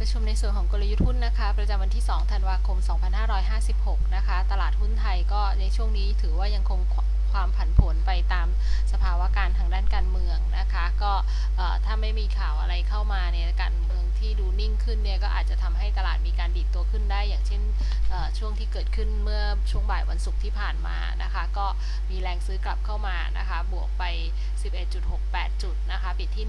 ประชุมในส่วนของกลยุทธ์หุ้นนะคะ ประจำวันที่ 2 ธันวาคม 2556 นะคะ ตลาดหุ้นไทยก็ในช่วงนี้ถือว่ายังคงความผันผวนไปตามสภาวะการทางด้านการเมืองนะคะ ก็ถ้าไม่มีข่าวอะไรเข้ามาเนี่ยการเมือง ที่ดูนิ่งขึ้นเนี่ยก็อาจจะทำให้ตลาดมีการดีดตัวขึ้นได้ อย่างเช่นช่วงที่เกิดขึ้นเมื่อช่วงบ่ายวันศุกร์ที่ผ่านมานะคะ ก็มีแรงซื้อกลับเข้ามานะคะ บวกไป 11.68 จุดนะคะปิดที่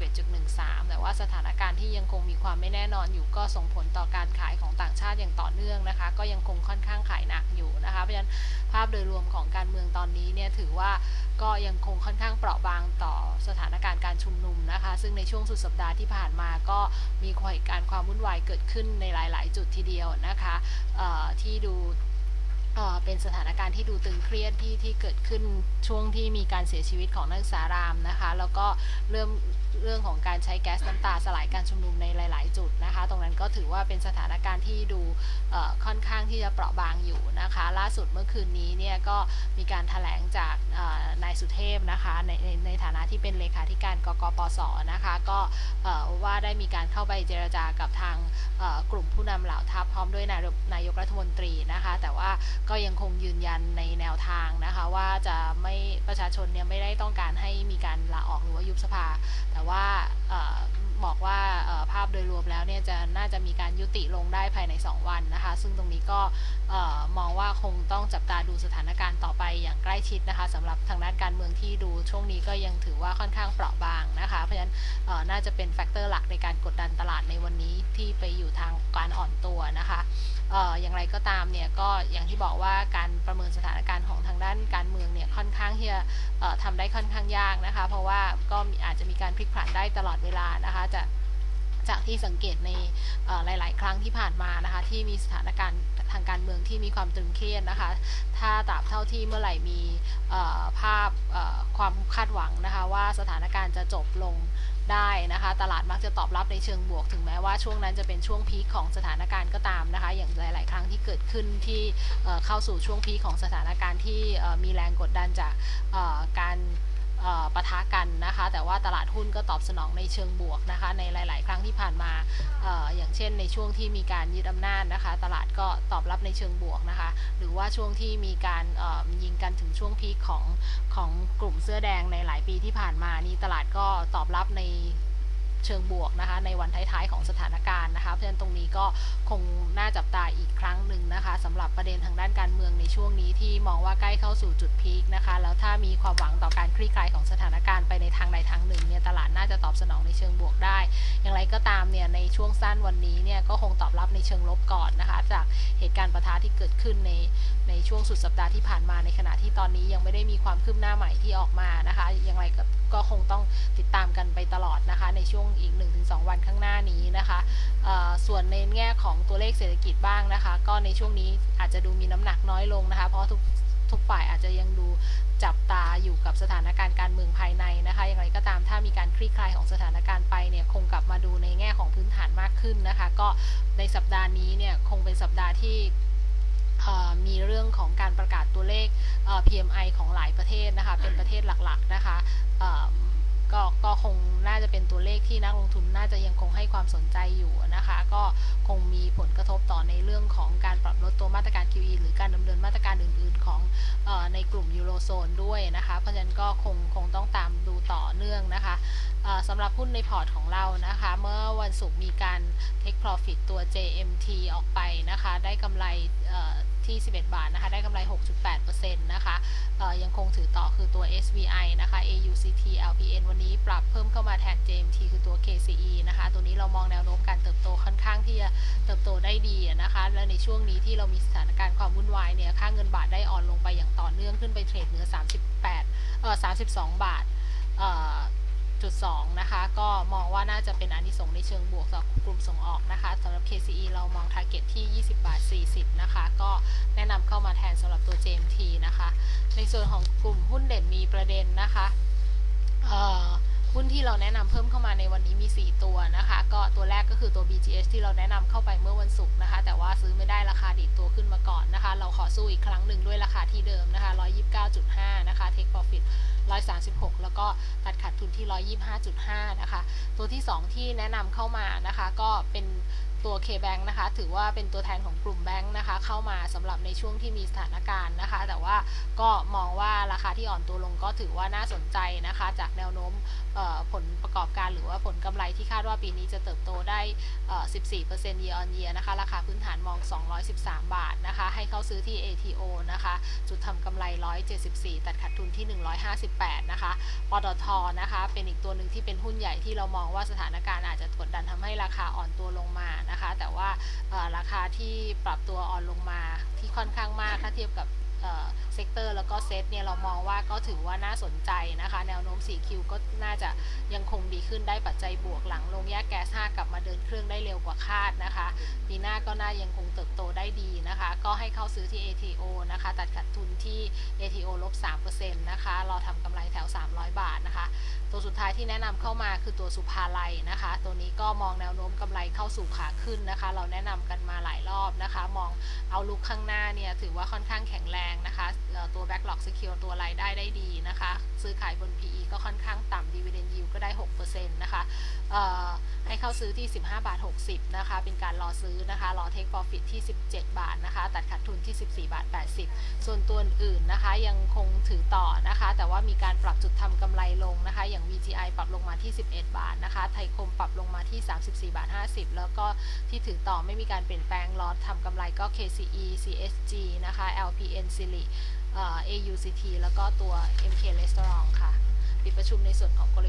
1,371.13 แต่ว่าสถานการณ์ที่ยังคงมีความไม่แน่นอนอยู่ก็ส่งผลต่อการขายของต่างชาติอย่างต่อเนื่องนะคะ ก็ยังคงค่อนข้างขายหนักอยู่นะคะ เพราะฉะนั้นภาพโดยรวมของการเมืองตอนนี้เนี่ยถือว่าก็ยังคงค่อนข้างเปราะบางต่อสถานการณ์การชุมนุมนะคะ ซึ่งในช่วงสุดสัปดาห์ที่ผ่านมาก็มีเหตุการณ์ความวุ่นวายเกิดขึ้นในหลาย ๆ จุดทีเดียวนะคะที่ดูเอ่อเป็นสถานการณ์ที่ดูตึงเครียดที่ที่เกิดขึ้นช่วงที่มีการเสียชีวิตของนักศึกษารามนะคะ แล้วก็เริ่มเรื่องของการใช้แก๊สน้ำตาสลายการชุมนุมในหลาย ๆ จุดนะคะ ตรงนั้นก็ถือว่าเป็นสถานการณ์ที่ดูค่อนข้างที่จะเปราะบางอยู่นะคะ ล่าสุดเมื่อคืนนี้เนี่ยก็มีการถแถลงจากนายสุเทพนะคะในในในฐานะที่เป็นเลขาธิการกกปสนะคะก็ว่าได้มีการเข้าไปเจรจากับทางกลุ่มผู้นำเหล่าทัพพร้อมด้วยนายกนายกรัฐมนตรีนะคะ แต่ว่าก็ยังคงยืนยันในแนวทางนะคะ ว่าจะไม่ประชาชนเนี่ยไม่ได้ต้องการให้มีการลาออกหรือว่ายุบสภาแต่ว่าออบอกว่าภาพโดยรวมแล้วเนี่ยจะน่าจะมีการยุติลงได้ภายใน 2 วันนะคะ ซึ่งตรงนี้ก็ออมองว่าคงต้องจับตาดูสถานการณ์ต่อ อย่างใกล้ชิดนะคะสำหรับทางด้านการเมืองที่ดูช่วงนี้ก็ยังถือว่าค่อนข้างเปราะบางนะคะ เพราะฉะนั้นน่าจะเป็นแฟกเตอร์หลักในการกดดันตลาดในวันนี้ที่ไปอยู่ทางการอ่อนตัวนะคะอย่างไรก็ตามเนี่ยก็อย่างที่บอกว่าการประเมินสถานการณ์ของทางด้านการเมืองเนี่ยค่อนข้างที่จะเอ่อทำได้ค่อนข้างยากนะคะ เพราะว่าก็อาจจะมีการพลิกผันได้ตลอดเวลานะคะจะ จากที่สังเกตในหลาย ๆ ครั้งที่ผ่านมานะคะที่มีสถานการณ์ทางการเมืองที่มีความตึงเครียดนะคะ ถ้าตราบเท่าที่เมื่อไหร่มีภาพความคาดหวังนะคะว่าสถานการณ์จะจบลงได้นะคะตลาดมักจะตอบรับในเชิงบวก ถึงแม้ว่าช่วงนั้นจะเป็นช่วงพีคของสถานการณ์ก็ตามนะคะ อย่างหลาย ๆ ครั้งที่เกิดขึ้นที่เข้าสู่ช่วงพีคของสถานการณ์ที่มีแรงกดดันจากการ ปะทะกันนะคะ แต่ว่าตลาดหุ้นก็ตอบสนองในเชิงบวกนะคะ ในหลาย ๆ ครั้งที่ผ่านมาออย่างเช่น ในช่วงที่มีการยึดอำนาจนะคะ ตลาดก็ตอบรับในเชิงบวกนะคะ หรือว่าช่วงที่มีการยิงกันถึงช่วงพีคของของกลุ่มเสื้อแดงในหลายปีที่ผ่านมานี้ตลาดก็ตอบรับในเชิงบวกนะคะในวันท้ายๆของสถานการณ์นะคะเพราะฉะนั้นตรงนี้ก็คงน่าจับตาอีกครั้งหนึ่งนะคะสำหรับประเด็นทางด้านการเมืองในช่วงนี้ที่มองว่าใกล้เข้าสู่จุดพีคนะคะแล ความหวังต่อการคลี่คลายของสถานการณ์ไปในทางใดทางหนึ่งเนี่ยตลาดน่าจะตอบสนองในเชิงบวกได้ อย่างไรก็ตามเนี่ยในช่วงสั้นวันนี้เนี่ยก็คงตอบรับในเชิงลบก่อนนะคะ จากเหตุการณ์ประทะที่เกิดขึ้นในในช่วงสุดสัปดาห์ที่ผ่านมาในขณะที่ตอนนี้ยังไม่ได้มีความคืบหน้าใหม่ที่ออกมานะคะ อย่างไรก็ก็คงต้องติดตามกันไปตลอดนะคะ ในช่วงอีก 1-2 วันข้างหน้านี้นะคะส่วนในแง่ของตัวเลขเศรษฐกิจบ้างนะคะ ก็ในช่วงนี้อาจจะดูมีน้ำหนักน้อยลงนะคะ เพราะทุก ทุกฝ่ายอาจจะยังดูจับตาอยู่กับสถานการณ์การเมืองภายในนะคะอย่างไรก็ตามถ้ามีการคลี่คลายของสถานการณ์ไปเนี่ยคงกลับมาดูในแง่ของพื้นฐานมากขึ้นนะคะ ก็ในสัปดาห์นี้เนี่ยคงเป็นสัปดาห์ที่มีเรื่องของการประกาศตัวเลขเ PMI ของหลายประเทศนะคะ เป็นประเทศหลักๆนะคะก็ก็คงน่าจะเป็นตัวเลขที่นักลงทุนน่าจะยังคงให้ความสนใจอยู่นะคะ ก็คงมีผลกระทบต่อในเรื่องของการปรับลดตัวมาตรการ ในกลุ่มยูโรโซนด้วยนะคะ เพราะฉะนั้นก็คงคงต้องตามดูต่อเนื่องนะคะสำหรับหุ้นในพอร์ตของเรานะคะ เมื่อวันศุกร์มีการ take profit ตัว JMT ออกไปนะคะ ได้กำไร ที่ 11 บาทนะคะ ได้กำไร 6.8%นะคะเออยังคงถือต่อคือตัว SVI นะคะ AUCT LPN วันนี้ปรับเพิ่มเข้ามาแทน JMT คือตัว KCE นะคะ ตัวนี้เรามองแนวโน้มการเติบโตค่อนข้างที่จะเติบโตได้ดีนะคะ และในช่วงนี้ที่เรามีสถานการณ์ความวุ่นวายเนี่ย ค่าเงินบาทได้อ่อนลงไปอย่างต่อเนื่องขึ้นไปเทรดเหนือ 38 เอ่อ 32 บาท เอ่อ จุดสองนะคะ ก็มองว่าน่าจะเป็นอานิสงส์ในเชิงบวกสำหรับกลุ่มส่งออกนะคะสำหรับ KCE เรามอง target ที่ 20 บาท 40 นะคะ ก็แนะนำเข้ามาแทนสำหรับตัว JMT นะคะ ในส่วนของกลุ่มหุ้นเด่นมีประเด็นนะคะหุ้นที่เราแนะนำเพิ่มเข้ามาในวันนี้มี 4 ตัวนะคะ ก็ตัวแรกก็คือตัว BGS ที่เราแนะนำเข้าไปเมื่อวันศุกร์นะคะแต่ ซื้อไม่ได้ราคาดีดตัวขึ้นมาก่อนนะคะ เราขอสู้อีกครั้งหนึ่งด้วยราคาที่เดิมนะคะ 129.5 นะคะ Take Profit 136 แล้วก็ตัดขาดทุนที่ 125.5 นะคะ ตัวที่ 2 ที่แนะนำเข้ามานะคะ ก็เป็น ตัว K-Bank นะคะ ถือว่าเป็นตัวแทนของกลุ่มแบงค์นะคะ เข้ามาสำหรับในช่วงที่มีสถานการณ์นะคะ แต่ว่าก็มองว่าราคาที่อ่อนตัวลงก็ถือว่าน่าสนใจนะคะ จากแนวโน้มผลประกอบการหรือว่าผลกำไรที่คาดว่าปีนี้จะเติบโตได้เอ่อ14% year on year นะคะ ราคาพื้นฐานมอง 213 บาทนะคะ ให้เข้าซื้อที่ ATO นะคะ จุดทำกำไร 174 ตัดขาดทุนที่ 158 นะคะ ปตทนะคะ เป็นอีกตัวหนึ่งที่เป็นหุ้นใหญ่ที่เรามองว่าสถานการณ์อาจจะกดดันทำให้ราคาอ่อนตัวลงมานะคะ แต่ว่าราคาที่ปรับตัวอ่อนลงมาที่ค่อนข้างมากถ้าเทียบกับเซกเตอร์แล้วก็เซตเนี่ยเรามองว่าก็ถือว่าน่าสนใจนะคะ แนวโน้ม 4Q ก็น่าจะยังคงดีขึ้นได้ปัจจัยบวกหลังลงแยกแก๊ส5กลับมาเดินเครื่องได้เร็วกว่าคาดนะคะ ปีหน้าก็น่ายังคงเติบโตได้ดีนะคะ ก็ให้เข้าซื้อที่ ATO นะคะ ตัดขาด ที่ ATO ลบ3%นะคะรอทำกำไรแถว 300 บาทนะคะ ตัวสุดท้ายที่แนะนำเข้ามาคือตัวสุภาลัยนะคะ ตัวนี้ก็มองแนวโน้มกำไรเข้าสู่ขาขึ้นนะคะ เราแนะนำกันมาหลายรอบนะคะ มองเอาลุกข้างหน้าเนี่ยถือว่าค่อนข้างแข็งแรงนะคะ ตัว backlog secure ตัวรายได้ได้ดีนะคะ ซื้อขายบน PE ก็ค่อนข้างต่ำ dividend yield ก็ได้ 6%นะคะเอ่อให้เข้าซื้อที่ 15 บาท 60 นะคะ เป็นการรอซื้อนะคะ รอ take profit ที่ 17 บาทนะคะ ตัดขาดทุนที่ 14 บาท 80 ส่วนตัวอื่นๆนะคะ ยังคงถือต่อนะคะ แต่ว่ามีการปรับจุดทำกำไรลงนะคะ อย่าง VGI ปรับลงมาที่ 11 บาทนะคะ ไทยคมปรับลงมาที่ 34 บาท 50 แล้วก็ที่ถือต่อไม่มีการเปลี่ยนแปลงลอทำกำไรก็ KCE CSG นะคะ LPN s i l i AUCT แล้วก็ตัว MK Restaurant ค่ะ ปิดประชุมในส่วนของกลยุทธ์